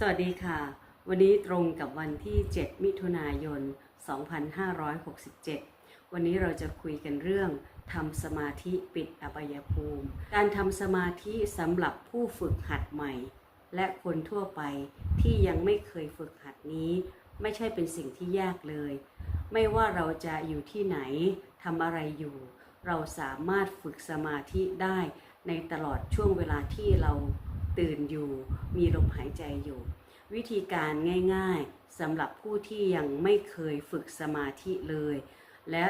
สวัสดีค่ะ วันนี้ตรงกับวันที่ 7 มิถุนายน 2567 วันนี้เราจะคุยกันเรื่องทำสมาธิปิดอบายภูมิ การทำสมาธิสำหรับผู้ฝึกหัดใหม่ และคนทั่วไปที่ยังไม่เคยฝึกหัดนี้ ไม่ใช่เป็นสิ่งที่ยากเลย ไม่ว่าเราจะอยู่ที่ไหนทำอะไรอยู่ เราสามารถฝึกสมาธิได้ในตลอดช่วงเวลาที่เรา ตื่นอยู่ มีลมหายใจอยู่ วิธีการง่ายๆสำหรับผู้ที่ยังไม่เคยฝึกสมาธิเลย และ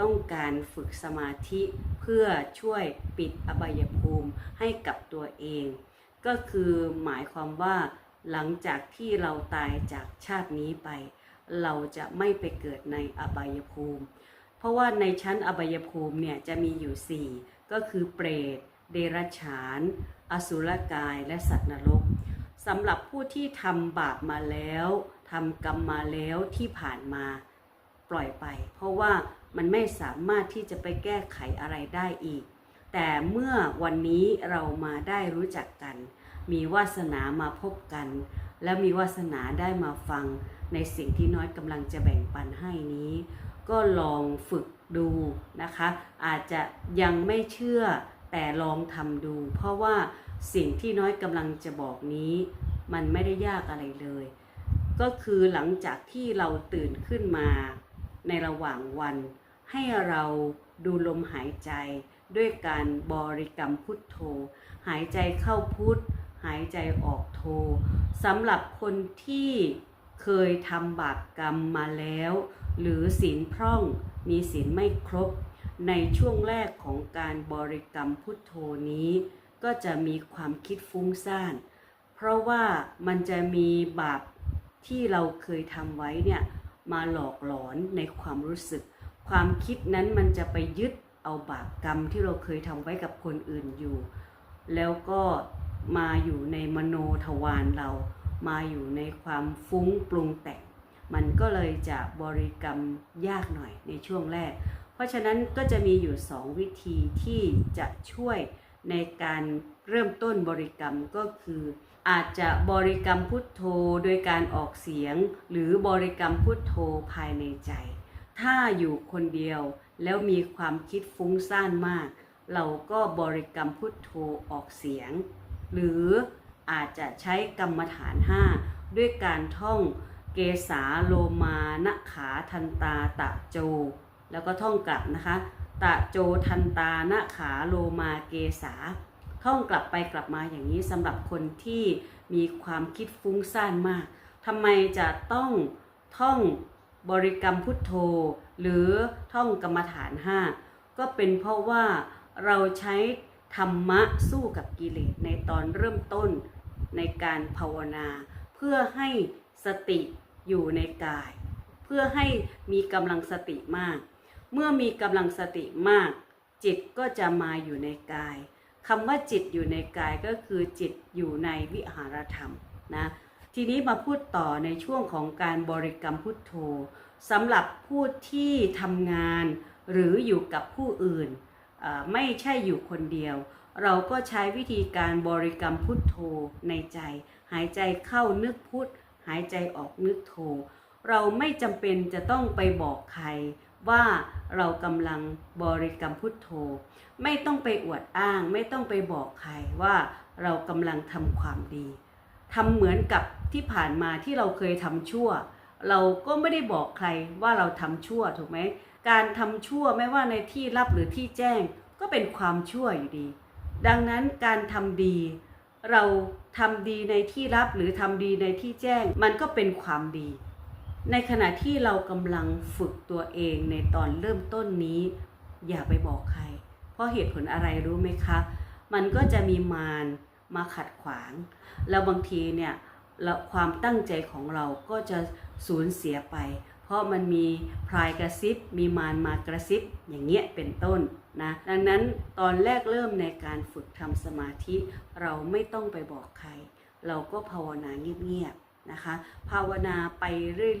ต้องการฝึกสมาธิเพื่อช่วยปิดอบายภูมิให้กับตัวเอง ก็คือหมายความว่าหลังจากที่เราตายจากชาตินี้ไป เราจะไม่ไปเกิดในอบายภูมิ เพราะว่าในชั้นอบายภูมิเนี่ยจะมีอยู่ 4 ก็คือเปรต เดรัจฉาน อสุรกายและสัตว์นรกสำหรับผู้ที่ทำบาปมาแล้วทำกรรมมาแล้วที่ผ่านมาปล่อยไป เพราะว่ามันไม่สามารถที่จะไปแก้ไขอะไรได้อีก แต่เมื่อวันนี้เรามาได้รู้จักกัน มีวาสนามาพบกัน และมีวาสนาได้มาฟัง ในสิ่งที่น้อยกำลังจะแบ่งปันให้นี้ ก็ลองฝึกดูนะคะ อาจจะยังไม่เชื่อ แต่ลองทำดู เพราะว่าสิ่งที่น้อยกำลังจะบอกนี้ มันไม่ได้ยากอะไรเลย ก็คือหลังจากที่เราตื่นขึ้นมา ในระหว่างวัน ให้เราดูลมหายใจ ด้วยการบริกรรมพุทโธ หายใจเข้าพุทหายใจออกโทสำหรับคนที่เคยทำบาปกรรมมาแล้ว หรือศีลพร่องมีศีลไม่ครบ ในช่วงแรกของการบริกรรมพุทโธนี้ ก็จะมีความคิดฟุ้งซ่าน เพราะว่ามันจะมีบาปที่เราเคยทำไว้เนี่ยมาหลอกหลอนในความรู้สึก ความคิดนั้นมันจะไปยึดเอาบาปกรรมที่เราเคยทำไว้กับคนอื่นอยู่ แล้วก็มาอยู่ในมโนทวารเรา มาอยู่ในความฟุ้งปรุงแต่ง มันก็เลยจะบริกรรมยากหน่อยในช่วงแรก ราะฉะนั้นก็จะมีอยู่ 2 วิธีที่จะช่วยในการเริ่มต้นบริกรรมก็คือ อาจจะบริกรรมพุทโธโดยการออกเสียง หรือบริกรรมพุทโธภายในใจ ถ้าอยู่คนเดียวแล้วมีความคิดฟุ้งซ่านมาก เราก็บริกรรมพุทโธออกเสียง หรืออาจจะใช้กรรมฐาน 5 ด้วยการท่องเกสาโลมานขาทันตาตะโจ แล้วก็ท่องกลับนะคะตะโจทันตานะขาโลมาเกสาท่องกลับไปกลับมาอย่างนี้สำหรับคนที่มีความคิดฟุ้งซ่านมากทำไมจะต้องท่องบริกรรมพุทโธ หรือท่องกรรมฐาน 5 ก็เป็นเพราะว่าเราใช้ธรรมะสู้กับกิเลสในตอนเริ่มต้นในการภาวนา เพื่อให้สติอยู่ในกาย เพื่อให้มีกำลังสติมาก เมื่อมีกำลังสติมาก จิตก็จะมาอยู่ในกายคำว่าจิตอยู่ในกายก็คือจิตอยู่ในวิหารธรรมนะทีนี้มาพูดต่อในช่วงของการบริกรรมพุทโธสำหรับผู้ที่ทำงานหรืออยู่กับผู้อื่น ไม่ใช่อยู่คนเดียว เราก็ใช้วิธีการบริกรรมพุทโธในใจ หายใจเข้านึกพุทหายใจออกนึกโธเราไม่จำเป็นจะต้องไปบอกใคร ว่าเรากำลังบริกรรมพุทโธ ไม่ต้องไปอวดอ้าง ไม่ต้องไปบอกใครว่าเรากำลังทำความดีทำเหมือนกับที่ผ่านมาที่เราเคยทำชั่ว เราก็ไม่ได้บอกใครว่าเราทำชั่วถูกไหมการทำชั่วไม่ว่าในที่ลับหรือที่แจ้งก็เป็นความชั่วอยู่ดี ดังนั้นการทำดี เราทำดีในที่ลับหรือทำดีในที่แจ้ง มันก็เป็นความดี ในขณะที่เรากำลังฝึกตัวเองในตอนเริ่มต้นนี้ อย่าไปบอกใคร เพราะเหตุผลอะไรรู้ไหมคะ มันก็จะมีมารมาขัดขวาง แล้วบางทีเนี่ยความตั้งใจของเราก็จะสูญเสียไป เพราะมันมีพรายกระซิบ มีมารมากระซิบ อย่างเงี้ยเป็นต้นนะ ดังนั้นตอนแรกเริ่มในการฝึกทำสมาธิ เราไม่ต้องไปบอกใคร เราก็ภาวนาเงียบๆ นะคะ ภาวนาไป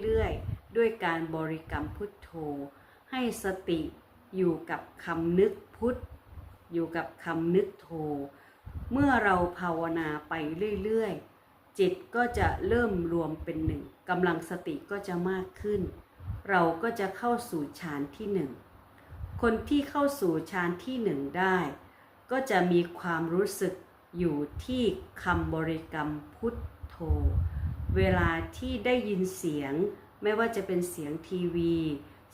เรื่อยๆ ด้วยการบริกรรมพุทโธ ให้สติอยู่กับคำนึกพุทอยู่กับคำนึกโธ เมื่อเราภาวนาไปเรื่อยๆ จิตก็จะเริ่มรวมเป็นหนึ่งกำลังสติก็จะมากขึ้น เราก็จะเข้าสู่ฌานที่หนึ่ง คนที่เข้าสู่ฌานที่หนึ่งได้ ก็จะมีความรู้สึกอยู่ที่คำบริกรรมพุทโธ เวลาที่ได้ยินเสียง ไม่ว่าจะเป็นเสียงทีวี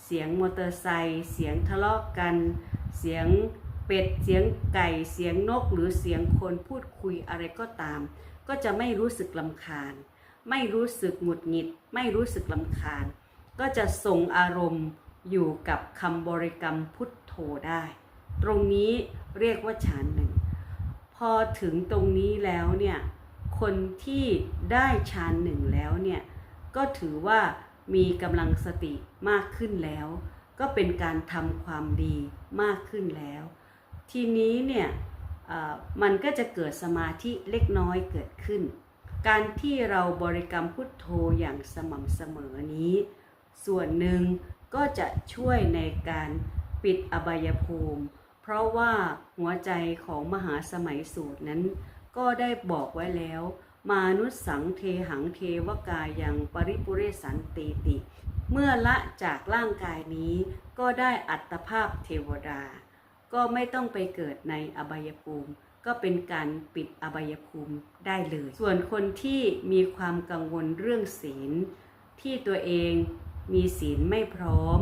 เสียงมอเตอร์ไซค์เสียงทะเลาะกัน เสียงเป็ดเสียงไก่เสียงนกหรือเสียงคนพูดคุยอะไรก็ตาม ก็จะไม่รู้สึกลำคาญ ไม่รู้สึกหงุดหงิด ไม่รู้สึกลำคาญ ก็จะส่งอารมณ์อยู่กับคำบริกรรมพุทโธได้ ตรงนี้เรียกว่าฌานหนึ่ง พอถึงตรงนี้แล้วเนี่ย คนที่ได้ฌานหนึ่งแล้วเนี่ยก็ถือว่ามีกำลังสติมากขึ้นแล้ว ก็เป็นการทำความดีมากขึ้นแล้ว ทีนี้เนี่ยมันก็จะเกิดสมาธิเล็กน้อยเกิดขึ้น การที่เราบริกรรมพุทโธอย่างสม่ำเสมอนี้ ส่วนหนึ่งก็จะช่วยในการปิดอบายภูมิ เพราะว่าหัวใจของมหาสมัยสูตรนั้น ก็ได้บอกไว้แล้ว มานุสสังเทหังเทวกายังปริปุเรสันติติ เมื่อละจากร่างกายนี้ก็ได้อัตภาพเทวดา ก็ไม่ต้องไปเกิดในอบายภูมิ ก็เป็นการปิดอบายภูมิได้เลย ส่วนคนที่มีความกังวลเรื่องศีล ที่ตัวเองมีศีลไม่พร้อม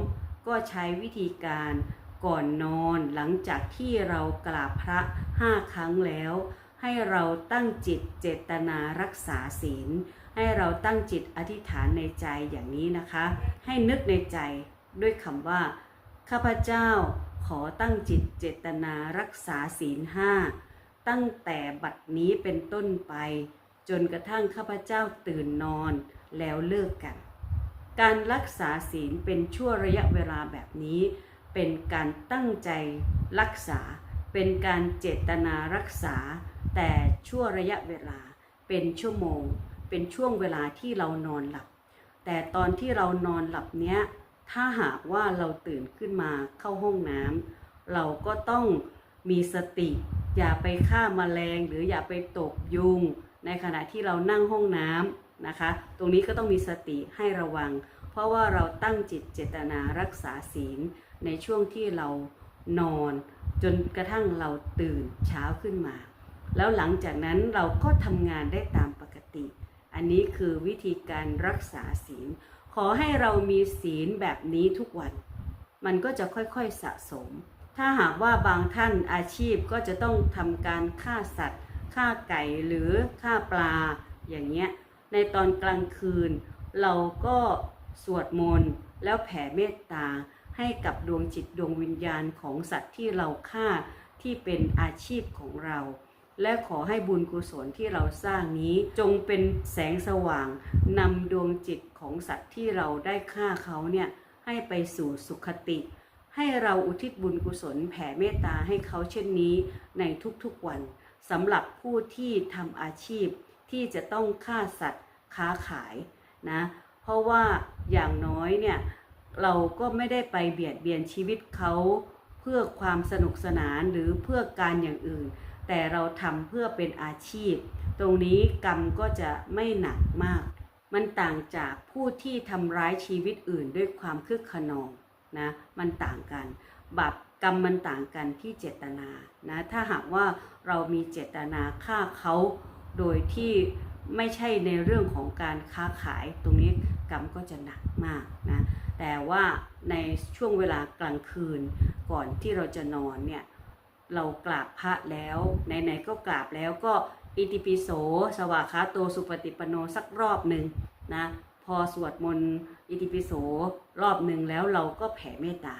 ก็ใช้วิธีการก่อนนอนหลังจากที่เรากราบพระห้าครั้งแล้ว ให้เราตั้งจิตเจตนารักษาศีล ให้เราตั้งจิตอธิษฐานในใจอย่างนี้นะคะ ให้นึกในใจด้วยคำว่า ข้าพเจ้าขอตั้งจิตเจตนารักษาศีลห้าตั้งแต่บัดนี้เป็นต้นไป จนกระทั่งข้าพเจ้าตื่นนอนแล้วเลิกกัน การรักษาศีลเป็นชั่วระยะเวลาแบบนี้ เป็นการตั้งใจรักษา เป็นการเจตนารักษา แต่ชั่วระยะเวลาเป็นชั่วโมง เป็นช่วงเวลาที่เรานอนหลับ แต่ตอนที่เรานอนหลับเนี้ยถ้าหากว่าเราตื่นขึ้นมาเข้าห้องน้ำเราก็ต้องมีสติ อย่าไปฆ่ามาแมลงหรืออย่าไปตบยุง ในขณะที่เรานั่งห้องน้ำนะคะ ตรงนี้ก็ต้องมีสติให้ระวัง เพราะว่าเราตั้งจิตเจตนารักษาศีลในช่วงที่เรานอน จนกระทั่งเราตื่นเช้าขึ้นมา แล้วหลังจากนั้นเราก็ทำงานได้ตามปกติ อันนี้คือวิธีการรักษาศีล ขอให้เรามีศีลแบบนี้ทุกวัน มันก็จะค่อยๆสะสม ถ้าหากว่าบางท่านอาชีพก็จะต้องทำการฆ่าสัตว์ฆ่าไก่หรือฆ่าปลาอย่างเงี้ย ในตอนกลางคืน เราก็สวดมนต์แล้วแผ่เมตตาให้กับดวงจิตดวงวิญญาณของสัตว์ที่เราฆ่าที่เป็นอาชีพของเรา และขอให้บุญกุศลที่เราสร้างนี้ จงเป็นแสงสว่างนำดวงจิตของสัตว์ที่เราได้ฆ่าเขาเนี่ยให้ไปสู่สุขติ ให้เราอุทิศบุญกุศลแผ่เมตตาให้เขาเช่นนี้ในทุกๆวันสำหรับผู้ที่ทำอาชีพที่จะต้องฆ่าสัตว์ค้าขายนะเพราะว่าอย่างน้อยเนี่ยเราก็ไม่ได้ไปเบียดเบียนชีวิตเขา เพื่อความสนุกสนานหรือเพื่อการอย่างอื่น แต่เราทำเพื่อเป็นอาชีพ ตรงนี้กรรมก็จะไม่หนักมาก มันต่างจากผู้ที่ทำร้ายชีวิตอื่นด้วยความคึกขนองนะมันต่างกัน บาปกรรมมันต่างกันที่เจตนานะถ้าหากว่าเรามีเจตนาฆ่าเขาโดยที่ไม่ใช่ในเรื่องของการค้าขายตรงนี้กรรมก็จะหนักมากนะแต่ว่าในช่วงเวลากลางคืนก่อนที่เราจะนอนเนี่ย เรากราบพระแล้วไหนๆก็กราบแล้วก็อิติปิโส สวากขาโตสุปฏิปโนสักรอบหนึ่งนะพอสวดมนต์อิติปิโสรอบหนึ่งแล้วเราก็แผ่เมตตา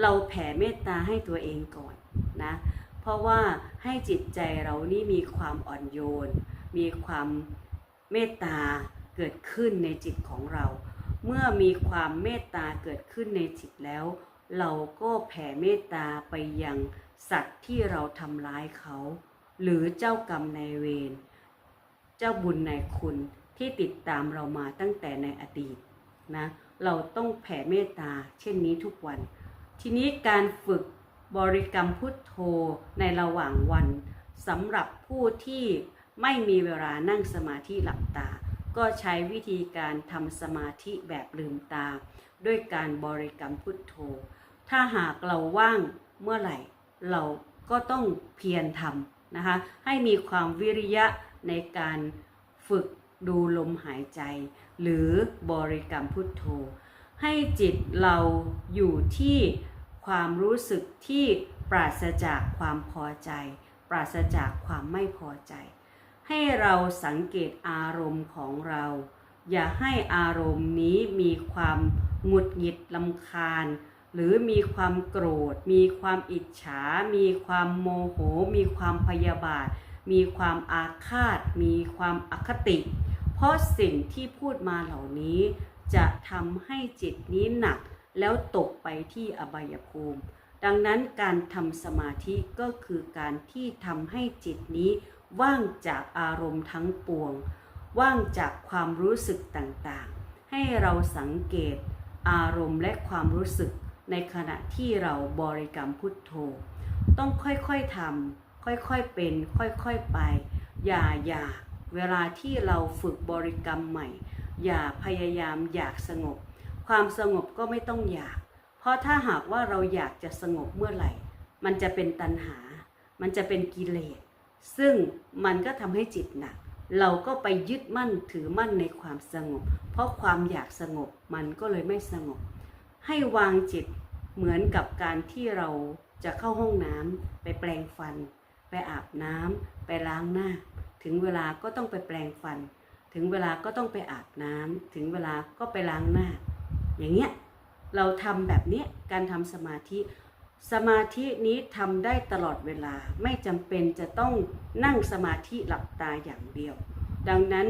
เราแผ่เมตตาให้ตัวเองก่อนนะเพราะว่าให้จิตใจเรานี่มีความอ่อนโยน มีความเมตตาเกิดขึ้นในจิตของเรา เมื่อมีความเมตตาเกิดขึ้นในจิตแล้ว เราก็แผ่เมตตาไปยัง สัตว์ที่เราทำร้ายเขา หรือเจ้ากรรมนายเวรเจ้าบุญนายคุณที่ติดตามเรามาตั้งแต่ในอดีตนะเราต้องแผ่เมตตาเช่นนี้ทุกวัน ทีนี้การฝึกบริกรรมพุทโธในระหว่างวันสำหรับผู้ที่ไม่มีเวลานั่งสมาธิหลับตา ก็ใช้วิธีการทำสมาธิแบบลืมตา ด้วยการบริกรรมพุทโธ ถ้าหากเราว่างเมื่อไหร่ เราก็ต้องเพียรทำนะคะ ให้มีความวิริยะในการฝึกดูลมหายใจ หรือบริกรรมพุทโธ ให้จิตเราอยู่ที่ความรู้สึกที่ปราศจากความพอใจ ปราศจากความไม่พอใจ ให้เราสังเกตอารมณ์ของเรา อย่าให้อารมณ์นี้มีความหงุดหงิดลำคาญ หรือมีความโกรธ มีความอิจฉา มีความโมโห มีความพยาบาท มีความอาฆาต มีความอคติ เพราะสิ่งที่พูดมาเหล่านี้ จะทำให้จิตนี้หนักแล้วตกไปที่อบายภูมิ ดังนั้นการทำสมาธิก็คือการที่ทำให้จิตนี้ว่างจากอารมณ์ทั้งปวง ว่างจากความรู้สึกต่างๆ ให้เราสังเกตอารมณ์และความรู้สึก ในขณะที่เราบริกรรมพุทโธ ต้องค่อยๆทำค่อยๆเป็น ค่อยๆไป อย่าอย่าเวลาที่เราฝึกบริกรรมใหม่ อย่าพยายามอยากสงบ ความสงบก็ไม่ต้องอยาก เพราะถ้าหากว่าเราอยากจะสงบเมื่อไหร่ มันจะเป็นตัณหา มันจะเป็นกิเลส ซึ่งมันก็ทำให้จิตหนัก เราก็ไปยึดมั่นถือมั่นในความสงบ เพราะความอยากสงบมันก็เลยไม่สงบ ให้วางจิตเหมือนกับการที่เราจะเข้าห้องน้ำไปแปรงฟัน ไปอาบน้ำไปล้างหน้า ถึงเวลาก็ต้องไปแปรงฟัน ถึงเวลาก็ต้องไปอาบน้ำถึงเวลาก็ไปล้างหน้า อย่างเงี้ยเราทำแบบเนี้ยการทำสมาธิ สมาธินี้ทำได้ตลอดเวลาไม่จำเป็นจะต้องนั่งสมาธิหลับตาอย่างเดียว ดังนั้น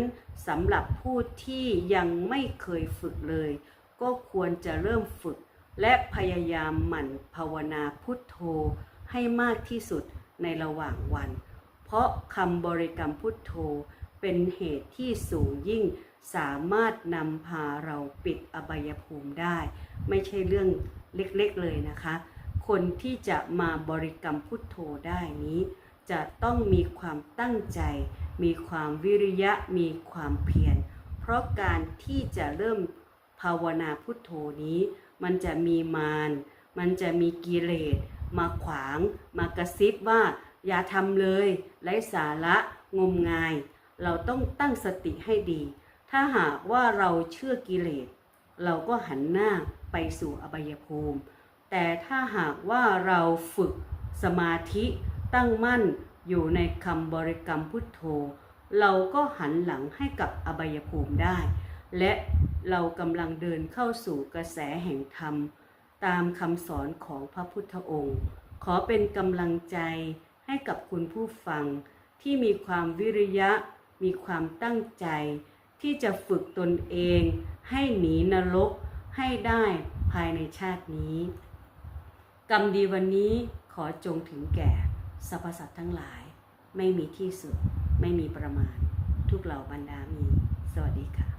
สำหรับผู้ที่ยังไม่เคยฝึกเลย ก็ควรจะเริ่มฝึก และพยายามหมั่นภาวนาพุทโธให้มากที่สุดในระหว่างวัน เพราะคำบริกรรมพุทโธเป็นเหตุที่สูงยิ่งสามารถนำพาเราปิดอบายภูมิได้ ไม่ใช่เรื่องเล็กๆเลยนะคะ คนที่จะมาบริกรรมพุทโธได้นี้ จะต้องมีความตั้งใจ มีความวิริยะ มีความเพียร เพราะการที่จะเริ่ม ภาวนาพุทโธนี้ มันจะมีมารมันจะมีกิเลสมาขวาง มากระซิบว่า อย่าทำเลยไร้สาระงมงาย เราต้องตั้งสติให้ดี ถ้าหากว่าเราเชื่อกิเลส เราก็หันหน้าไปสู่อบายภูมิ แต่ถ้าหากว่าเราฝึกสมาธิตั้งมั่นอยู่ในคำบริกรรมพุทโธ เราก็หันหลังให้กับอบายภูมิได้ และเรากำลังเดินเข้าสู่กระแสแห่งธรรม ตามคำสอนของพระพุทธองค์ ขอเป็นกำลังใจให้กับคุณผู้ฟัง ที่มีความวิริยะ มีความตั้งใจ ที่จะฝึกตนเอง ให้หนีนรกให้ได้ภายในชาตินี้ กรรมดีวันนี้ขอจงถึงแก่สรรพสัตว์ทั้งหลาย ไม่มีที่สุด ไม่มีประมาณ ทุกเหล่าบรรดามี สวัสดีค่ะ